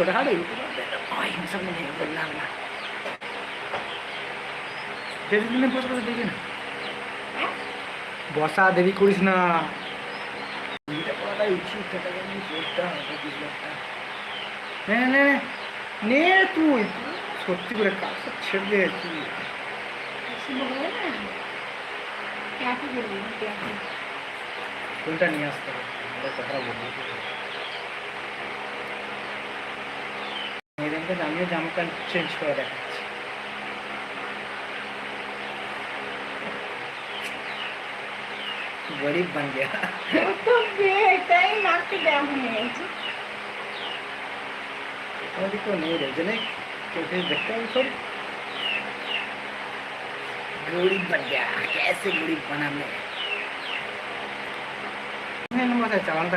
ছোটখাটো অহিংসা নিয়ে বললাম না। ফেসবুকে বসে বসে দেখি না? বসা দেরি করিস না। উচিত টাকা নে তুই। সত্যি করে কাজ ছেড়ে দে তুই। কোনটা নিয়ে আসতে হবে। কথাটা বলব। মেয়েদেরকে আমিও জামা প্যান্ট চেঞ্জ করে দেখাচ্ছি गरीब बन गया अभी तो नहीं रहे जने कैसे देखते हैं सब गरीब बन गया कैसे गरीब बना मैं नहीं ना बस चालान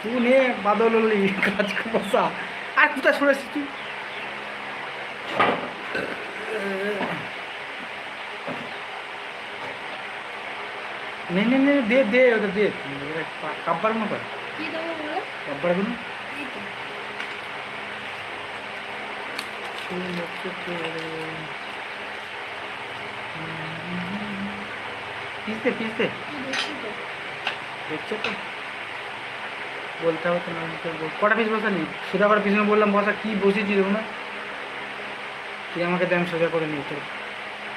তুই নে বাদল কাজ বসা। আর কোথায় শুনেছিস তুই? নে নে দে দে ওটা দে। কাব্বার মতো। কাব্বার পিসতে পিসতে দেখছ তো? বলতে হবে তোমার কটা পিস বসা নি সোজা করার পিছনে বললাম, বসা, কি বসেছি দেখুন না তুই আমাকে দেন, সোজা করে নিয়ে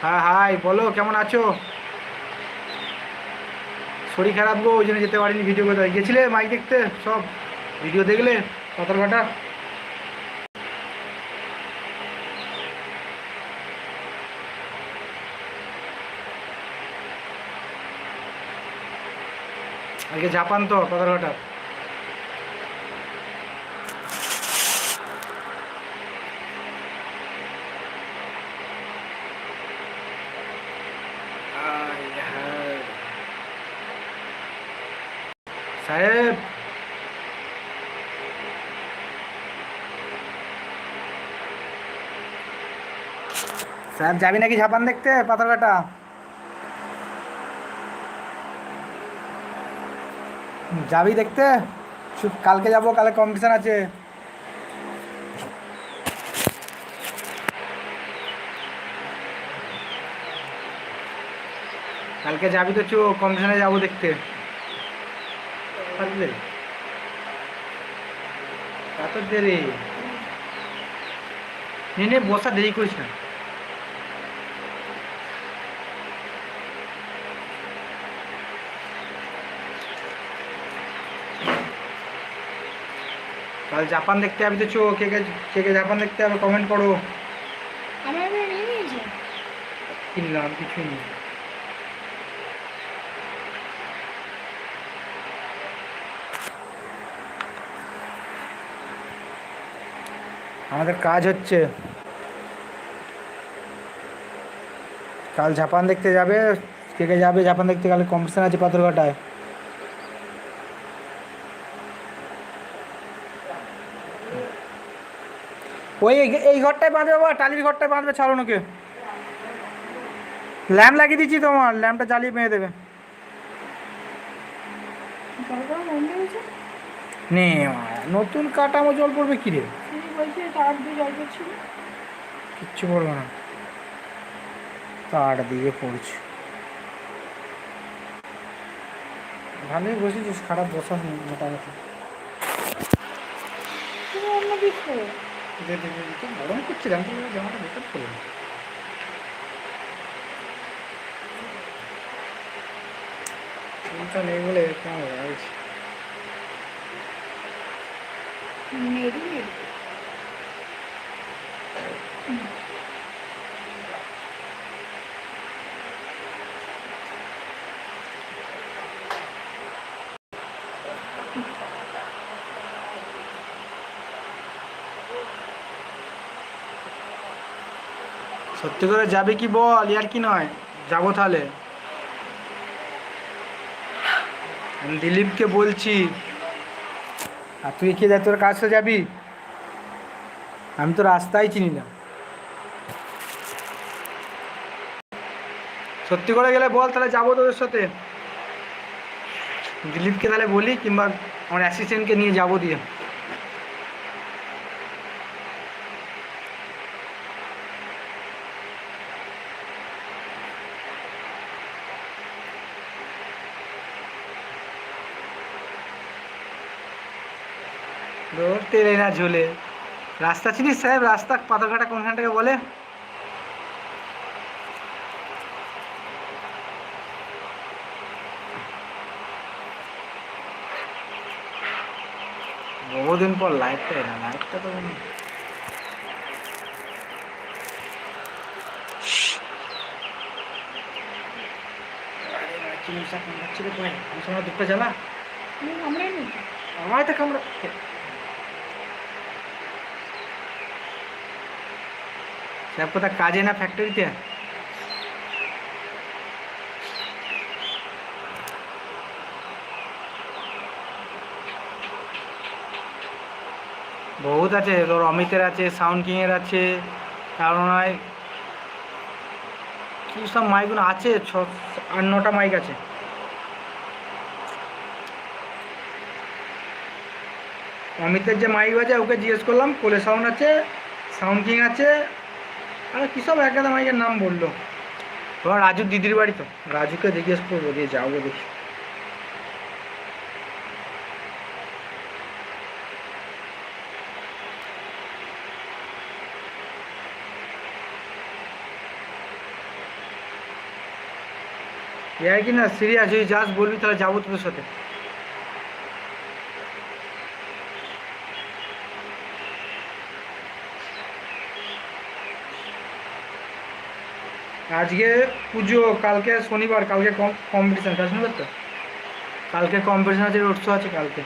হ্যাঁ হাই, বলো, কেমন আছো? শরীর খারাপ গো, ওই জন্য যেতে পারিনি ভিডিও করতে। গেছিলে মাইক দেখতে? সব ভিডিও দেখলে? পাতার ঘাটা আজকে জাপান তো পাতার ঘাটা সাহেব। সাহেব যাবি নাকি জাপান দেখতে পাথরঘাটা? যাবি দেখতে? কালকে যাব কালকে কম্পিটিশন আছে। কালকে যাবি তো চো কম্পিটিশনে যাব দেখতে। কত দেরি। নে নে, বসা, দেরি করিস না। কাল জাপান দেখতে যাবি তো চো কে কে কে কে জাপান দেখতে হবে কমেন্ট করো। কিনলাম কিছুই নেই। আমাদের কাজ হচ্ছে। কাল জাপান দেখতে যাবে কে কে যাবে জাপান দেখতে কাল কম্পিটিশন আছে পাথরঘাটায়। ওই এই- ঘরটায় বাঁধবে বাবা টালির ঘরটায় বাঁধবে ছাড়ো নাকি ল্যাম্প লাগিয়ে দিচ্ছি তোমার ল্যাম্পটা জ্বালিয়ে পেয়ে দেবে। নে নতুন কাটামো জল পড়বে কি রে কিচ্ছু পড়বে না। তার দিকে পড়ছে। ভালোই বসেছিস খারাপ বসা মোটামুটি। দে, দে, দে, দে, গরম করছে জানতে পারবে জামাটা বেকার করবে না চুলটা নেই বলে কেমন লাগছে সত্যি করে যাবে কি বল? ইয়ার কি নয়? যাব তাহলে। আমি দিলীপকে বলছি। আর তুই কি যা তোর কাছে যাবি? আমি তো রাস্তাই চিনি না। সত্যি করে গেলে বল, তাহলে যাব তোদের সাথে। দিলীপকে তাহলে বলি, কিংবা আমার অ্যাসিস্ট্যান্টকে নিয়ে যাব দিয়ে। ধরতে এলে না ঝোলে। রাস্তা চিনিস সাহেব? রাস্তা পাথরঘাটা কোনখানটাকে বলে? বহুদিন পর লাইটটা এলাম লাইটটা তো সময় দুধটা জ্বালা। আমরাই নেই। আমায় তো কামড়া সাহেব কোথায় কাজে না ফ্যাক্টরিতে বহুত আছে, তোর অমিতের আছে, সাউন্ড কিংয়ের আছে কারণ কী সব মাইকগুলো আছে, ছ, আট, নটা মাইক আছে। অমিতের যে মাইক আছে, ওকে জিজ্ঞেস করলাম, কোলে সাউন্ড আছে, সাউন্ড কিং আছে আর কী সব এক গাদা মাইকের নাম বলল? তোমার রাজুর দিদির বাড়ি তো। রাজুকে জিজ্ঞেস করব দিয়ে যাব দেখি। এর কি না সিরিয়াস যদি যাস বলবি তাহলে যাব তোদের সাথে। আজকে পুজো, কালকে শনিবার, কালকে কম্পিটিশন কাজ শুনতে তো কালকে কম্পিটিশন আছে রোড শো আছে কালকে।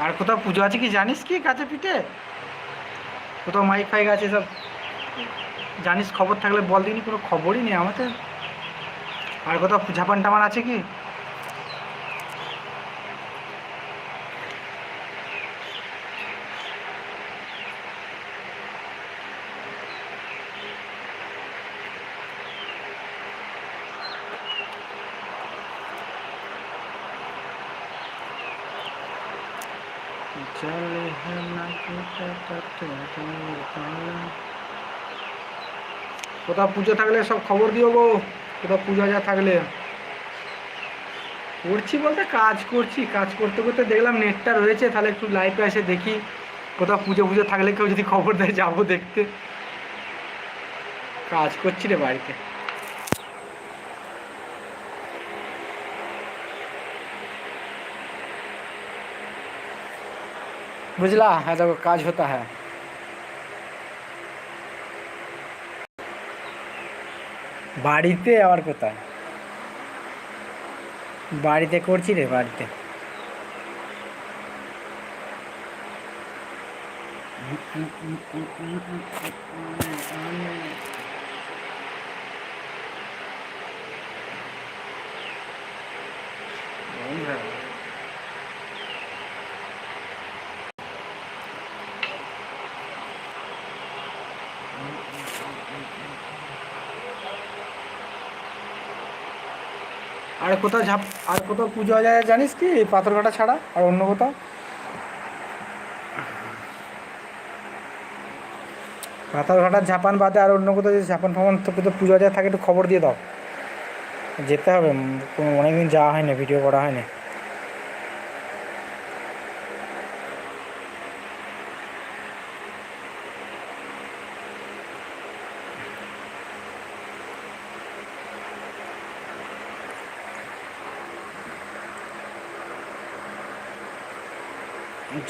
আর কোথাও পুজো আছে কি জানিস কি কাছে পিঠে? কোথাও মাইক ফাইক আছে সব? জানিস খবর থাকলে বল দিনি, কোনো খবরই নেই আমাদের। আর কোথাও ঝাপান টাপান আছে কি? চলে কোথাও পুজো থাকলে সব খবর দিও গো, কোথাও পুজো যা থাকলে। করছি বলতে কাজ করছি, কাজ করতে করতে দেখলাম নেটটা রয়েছে, তাহলে একটু লাইভে এসে দেখি। কোথাও পুজো পুজো থাকলে কেউ যদি খবর দেয়, যাব দেখতে। কাজ করছি রে বাড়িতে। বুঝলা হ্যাঁ দেখো কাজ হতা হ্যাঁ বাড়িতে আবার কোথায় বাড়িতে করছি রে বাড়িতে আর কোথাও ঝাঁপ, আর কোথাও পুজো হয় যায়, জানিস কি? পাথরঘাটা ছাড়া, আর অন্য কোথাও? পাথরঘাটার ঝাপান বাদে আর অন্য কোথাও যদি ঝাপান ফাপান তো পুজো যায় থাকে একটু খবর দিয়ে দাও। যেতে হবে কোনো অনেকদিন যাওয়া হয় না ভিডিও করা হয়নি।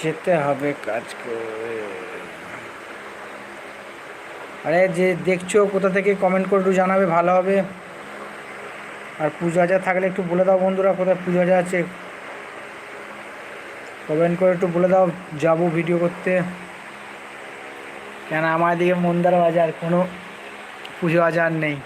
যেতে হবে কাজ করে। আরে যে দেখছ কোথা থেকে কমেন্ট করে একটু জানাবে, ভালো হবে। আর পুজো আজা থাকলে একটু বলে দাও বন্ধুরা কোথায় পুজো আজা আছে। কমেন্ট করে একটু বলে দাও, যাব ভিডিও করতে। কেন আমার দিকে মন্দার বাজার, কোনো পুজো আজার নেই।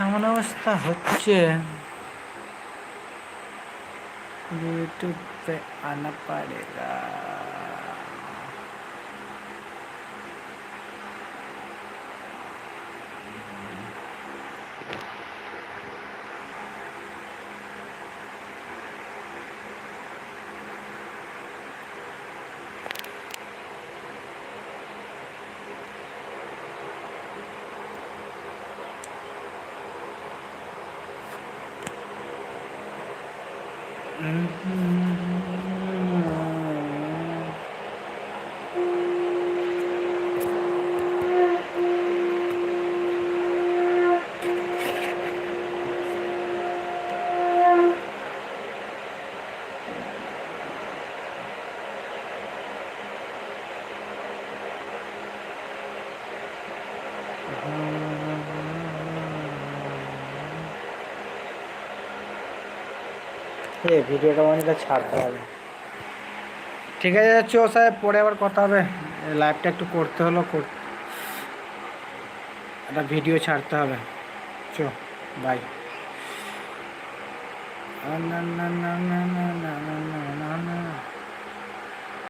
এমন অবস্থা হচ্ছে ইউটিউব পে আনা পড়েগা Mm-hmm. এ ভিডিওটা অনেকটা ছাড়তে হবে ঠিক আছে চো সাহেব পরে আবার কথা হবে লাইভটা একটু করতে হলো একটা ভিডিও ছাড়তে হবে চো বাই না না না না না না না না